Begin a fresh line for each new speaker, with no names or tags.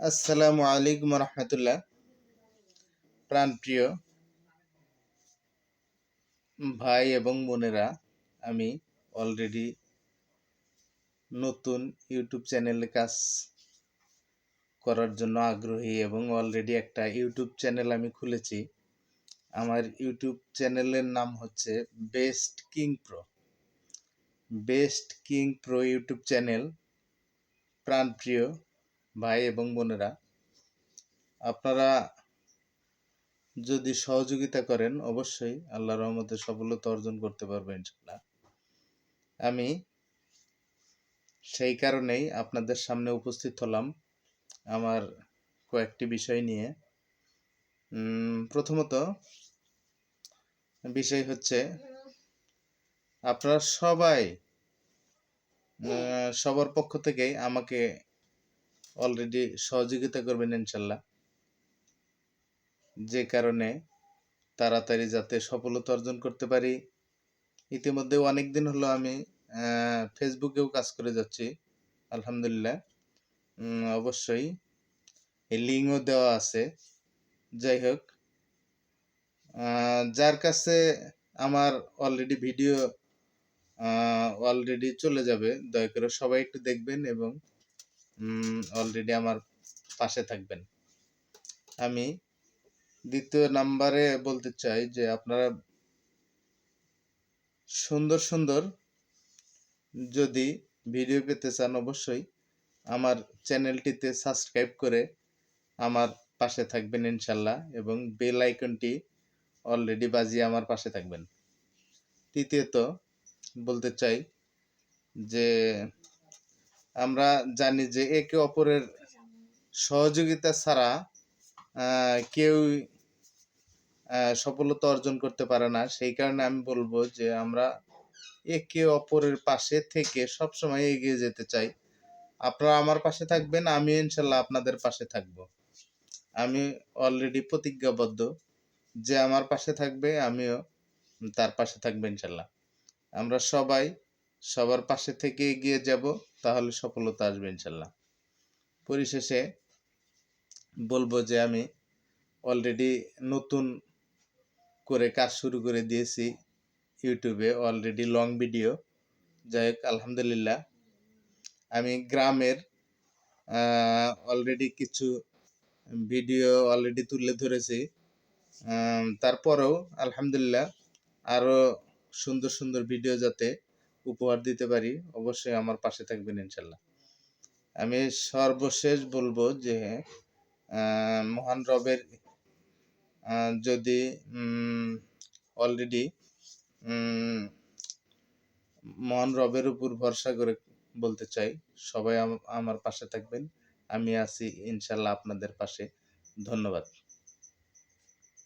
আসসালামু আলাইকুম রহমতুল্লাহ। প্রাণপ্রিয় ভাই এবং বোনেরা, আমি অলরেডি নতুন ইউটিউব চ্যানেলে কাজ করার জন্য আগ্রহী এবং অলরেডি একটা ইউটিউব চ্যানেল আমি খুলেছি। আমার ইউটিউব চ্যানেলের নাম হচ্ছে best king pro. Best king pro YouTube channel. প্রাণপ্রিয় ভাই এবং বোনেরা, আপনারা যদি সহযোগিতা করেন, অবশ্যই আল্লাহ রহমতে সফলতা অর্জন করতে পারবেন ইনশাল্লাহ আমি সেই কারণেই আপনাদের সামনে উপস্থিত হলাম আমার কয়েকটি বিষয় নিয়ে। প্রথমত বিষয় হচ্ছে, আপনারা সবাই সবার পক্ষ থেকেই আমাকে অলরেডি সহযোগিতা করবেন ইনশাল্লাহ। যে কারণে তাড়াতাড়ি যাতে সফলতা অর্জন করতে পারি। ইতিমধ্যে অনেক দিন হলো আমি ফেসবুকেও কাজ করে যাচ্ছি, আলহামদুলিল্লাহ। অবশ্যই এই লিঙ্কও দেওয়া আছে। যাই হোক যার কাছে আমার অলরেডি ভিডিও অলরেডি চলে যাবে, দয়া করে সবাই একটু দেখবেন এবং অলরেডি আমার পাশে থাকবেন। আমি দ্বিতীয় নাম্বারে বলতে চাই যে আপনারা সুন্দর সুন্দর যদি ভিডিও পেতে চান অবশ্যই আমার চ্যানেলটিতে সাবস্ক্রাইব করে আমার পাশে থাকবেন ইনশাল্লাহ এবং বেল আইকনটি অলরেডি বাজিয়ে আমার পাশে থাকবেন। তৃতীয়ত বলতে চাই যে আমরা জানি যে একে অপরের সহযোগিতা ছাড়া কেউ সফলতা অর্জন করতে পারে না। সেই কারণে আমি বলব যে আমরা একে অপরের পাশে থেকে সবসময় এগিয়ে যেতে চাই। আপনারা আমার পাশে থাকবেন, আমি ইনশাল্লাহ আপনাদের পাশে থাকব। আমি অলরেডি প্রতিজ্ঞাবদ্ধ যে আমার পাশে থাকবে, আমিও তার পাশে থাকবে ইনশাল্লাহ। আমরা সবাই সবার পাশে থেকে এগিয়ে যাব। তাহলে সফলতা আসবে ইনশাল্লাহ। পরিশেষে বলব যে আমি অলরেডি নতুন করে কাজ শুরু করে দিয়েছি ইউটিউবে অলরেডি লং ভিডিও যাই হোক, আলহামদুলিল্লাহ। আমি গ্রামের অলরেডি কিছু ভিডিও অলরেডি তুলে ধরেছি। তারপরেও আলহামদুলিল্লাহ আরও সুন্দর সুন্দর ভিডিও যাতে উপহার দিতে পারি, অবশ্যই আমার পাশে থাকবেন ইনশাল্লাহ। আমি সর্বশেষ বলব যে মহান রবের যদি অলরেডি মহান রবের উপর ভরসা করে বলতে চাই, সবাই আমার পাশে থাকবেন। আমি আছি ইনশাল্লাহ আপনাদের পাশে। ধন্যবাদ।